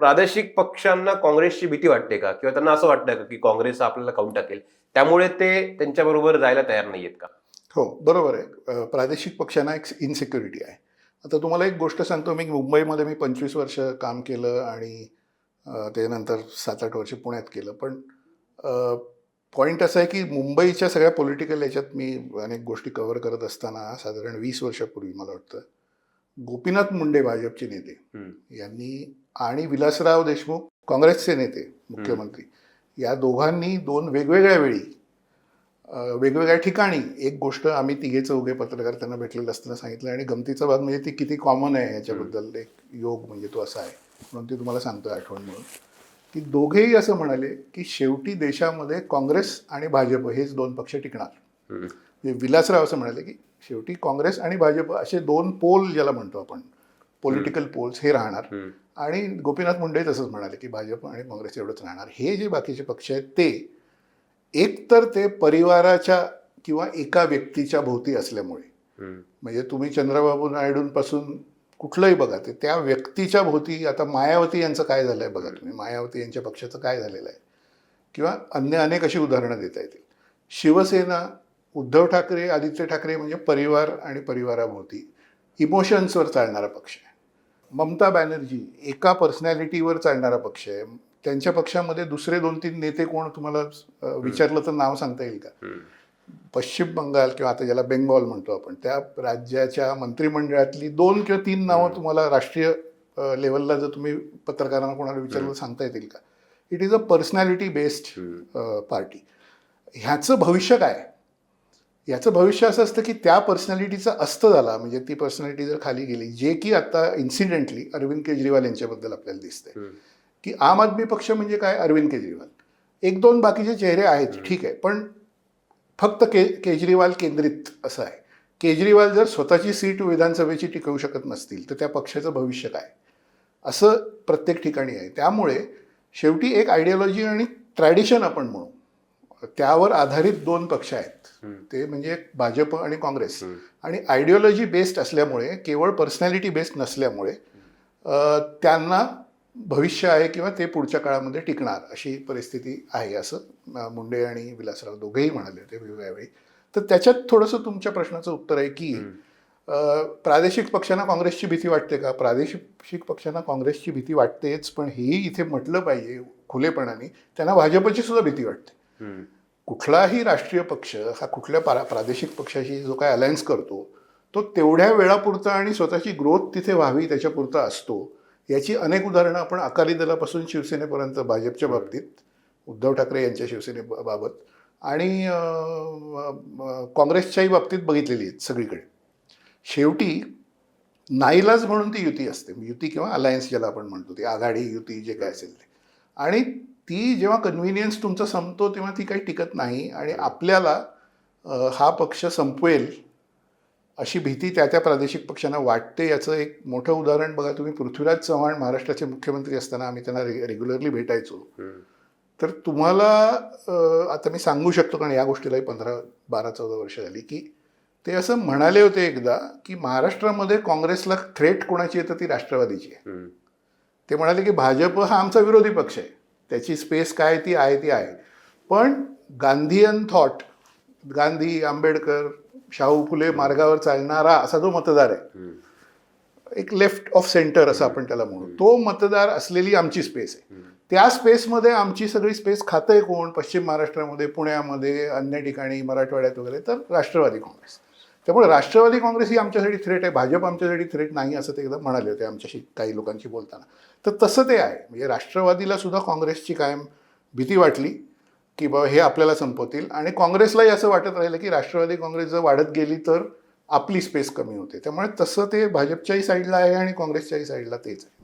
प्रादेशिक पक्षांना काँग्रेसची भीती वाटते का? किंवा त्यांना असं वाटतं का की काँग्रेस आपल्याला खाऊन टाकेल? त्यामुळे ते त्यांच्याबरोबर जायला तयार नाही आहेत का? हो बरोबर आहे. प्रादेशिक पक्षांना एक इन्सिक्युरिटी आहे. आता तुम्हाला एक गोष्ट सांगतो मी मुंबईमध्ये मी पंचवीस वर्ष काम केलं आणि अ, त्याच्यानंतर सात आठ वर्ष पुण्यात केलं. पण पॉईंट असं आहे की मुंबईच्या सगळ्या पॉलिटिकल याच्यात मी अनेक गोष्टी कव्हर करत असताना साधारण वीस वर्षापूर्वी मला वाटतं गोपीनाथ मुंडे भाजपचे नेते. यांनी आणि विलासराव देशमुख काँग्रेसचे नेते मुख्यमंत्री. या दोघांनी दोन वेगवेगळ्या वेळी वेगवेगळ्या ठिकाणी एक गोष्ट आम्ही तिघे चौघे पत्रकार त्यांना भेटलेलं असताना सांगितलं आणि गमतीचा भाग म्हणजे ती किती कॉमन आहे याच्याबद्दल एक योग म्हणजे तो असा आहे. म्हणून ती तुम्हाला सांगतोय आठवण म्हणून. की दोघेही असं म्हणाले की शेवटी देशामध्ये काँग्रेस आणि भाजप हेच दोन पक्ष टिकणार. विलासराव असं म्हणाले की शेवटी काँग्रेस आणि भाजप असे दोन पोल ज्याला म्हणतो आपण पॉलिटिकल पोल्स हे राहणार. आणि गोपीनाथ मुंडे तसंच म्हणाले की भाजप आणि काँग्रेस एवढंच राहणार. हे जे बाकीचे पक्ष आहेत ते एकतर ते परिवाराच्या किंवा एका व्यक्तीच्या भोवती असल्यामुळे. म्हणजे तुम्ही चंद्रबाबू नायडूंपासून कुठलंही बघा ते त्या व्यक्तीच्या भोवती आता मायावती यांचं काय झालं आहे बघा तुम्ही मायावती यांच्या पक्षाचं काय झालेलं आहे? किंवा अन्य अनेक अशी उदाहरणं देता येतील. शिवसेना उद्धव ठाकरे आदित्य ठाकरे म्हणजे परिवार आणि परिवाराभोवती. इमोशन्सवर चालणारा पक्ष आहे. ममता बॅनर्जी एका पर्सनॅलिटीवर चालणारा पक्ष आहे. त्यांच्या पक्षामध्ये दुसरे दोन तीन नेते कोण तुम्हाला विचारलं तर नाव सांगता येईल का. पश्चिम बंगाल किंवा आता ज्याला बेंगॉल म्हणतो आपण त्या राज्याच्या मंत्रिमंडळातली दोन किंवा तीन नावं तुम्हाला राष्ट्रीय लेवलला जर तुम्ही पत्रकारांना कोणाला विचारलं सांगता येतील का? It is a personality based. Party ह्याचं भविष्य काय? याचं भविष्य असं असतं की त्या पर्सनॅलिटीचा अस्त झाला म्हणजे ती पर्सनॅलिटी जर खाली गेली जे की आता इन्सिडेंटली अरविंद केजरीवाल यांच्याबद्दल आपल्याला दिसतंय. की आम आदमी पक्ष म्हणजे काय? अरविंद केजरीवाल. एक दोन बाकीचे चेहरे आहेत ठीक आहे पण फक्त के केजरीवाल केंद्रित असं आहे. केजरीवाल जर स्वतःची सीट विधानसभेची टिकवू शकत नसतील तर त्या पक्षाचं भविष्य काय? असं प्रत्येक ठिकाणी आहे. त्यामुळे शेवटी एक आयडियोलॉजी आणि ट्रॅडिशन आपण म्हणू. त्यावर आधारित दोन पक्ष आहेत. ते म्हणजे भाजप आणि काँग्रेस. आणि आयडियोलॉजी बेस्ड असल्यामुळे केवळ पर्सनॅलिटी बेस्ड नसल्यामुळे त्यांना भविष्य आहे किंवा ते पुढच्या काळामध्ये टिकणार अशी परिस्थिती आहे असं मुंडे आणि विलासराव दोघेही म्हणाले होते वेगवेगळ्या वेळी तर त्याच्यात थोडंसं तुमच्या प्रश्नाचं उत्तर आहे की प्रादेशिक पक्षांना काँग्रेसची भीती वाटते का प्रादेशिक पक्षांना काँग्रेसची भीती वाटतेच पण हेही इथे म्हटलं पाहिजे खुलेपणाने त्यांना भाजपची सुद्धा भीती वाटते. कुठलाही राष्ट्रीय पक्ष हा कुठल्या परा प्रादेशिक पक्षाशी जो काय अलायन्स करतो तो तेवढ्या वेळापुरता आणि स्वतःची ग्रोथ तिथे व्हावी त्याच्यापुरता असतो. याची अनेक उदाहरणं आपण अकाली दलापासून शिवसेनेपर्यंत भाजपच्या बाबतीत उद्धव ठाकरे यांच्या शिवसेनेबाबत आणि काँग्रेसच्याही बाबतीत बघितलेली आहेत सगळीकडे. शेवटी नाईलाज म्हणून ती युती असते. युती किंवा अलायन्स ज्याला आपण म्हणतो ती आघाडी युती जे काय असेल ते. आणि ती जेव्हा कन्व्हिनियन्स तुमचा संपतो तेव्हा ती काही टिकत नाही आणि आपल्याला हा पक्ष संपवेल अशी भीती त्या त्या प्रादेशिक पक्षांना वाटते याचं एक मोठं उदाहरण बघा तुम्ही पृथ्वीराज चव्हाण महाराष्ट्राचे मुख्यमंत्री असताना आम्ही त्यांना रे रेग्युलरली भेटायचो. तर तुम्हाला आता मी सांगू शकतो कारण या गोष्टीलाही पंधरा बारा चौदा वर्ष झाली की ते असं म्हणाले होते एकदा की महाराष्ट्रामध्ये काँग्रेसला थ्रेट कोणाची येतं ती राष्ट्रवादीची आहे. ते म्हणाले की भाजप हा आमचा विरोधी पक्ष आहे त्याची स्पेस काय ती आहे ती आहे. पण गांधीयन थॉट गांधी आंबेडकर शाहू फुले मार्गावर चालणारा असा जो मतदार आहे. एक लेफ्ट ऑफ सेंटर असं आपण त्याला म्हणू. तो मतदार असलेली आमची स्पेस आहे. त्या स्पेसमध्ये आमची सगळी स्पेस खातंय कोण? पश्चिम महाराष्ट्रामध्ये पुण्यामध्ये अन्य ठिकाणी मराठवाड्यात वगैरे तर राष्ट्रवादी काँग्रेस. त्यामुळे राष्ट्रवादी काँग्रेस ही आमच्यासाठी थ्रेट आहे भाजप आमच्यासाठी थ्रेट नाही असं ते एकदा म्हणाले होते आमच्याशी काही लोकांशी बोलताना. तर तसं ते आहे. म्हणजे राष्ट्रवादीला सुद्धा काँग्रेसची कायम भीती वाटली की बाबा हे आपल्याला संपवतील आणि काँग्रेसलाही असं वाटत राहिलं की राष्ट्रवादी काँग्रेस जर वाढत गेली तर आपली स्पेस कमी होते. त्यामुळे तसं ते भाजपच्याही साईडला आहे आणि काँग्रेसच्याही साईडला तेच आहे.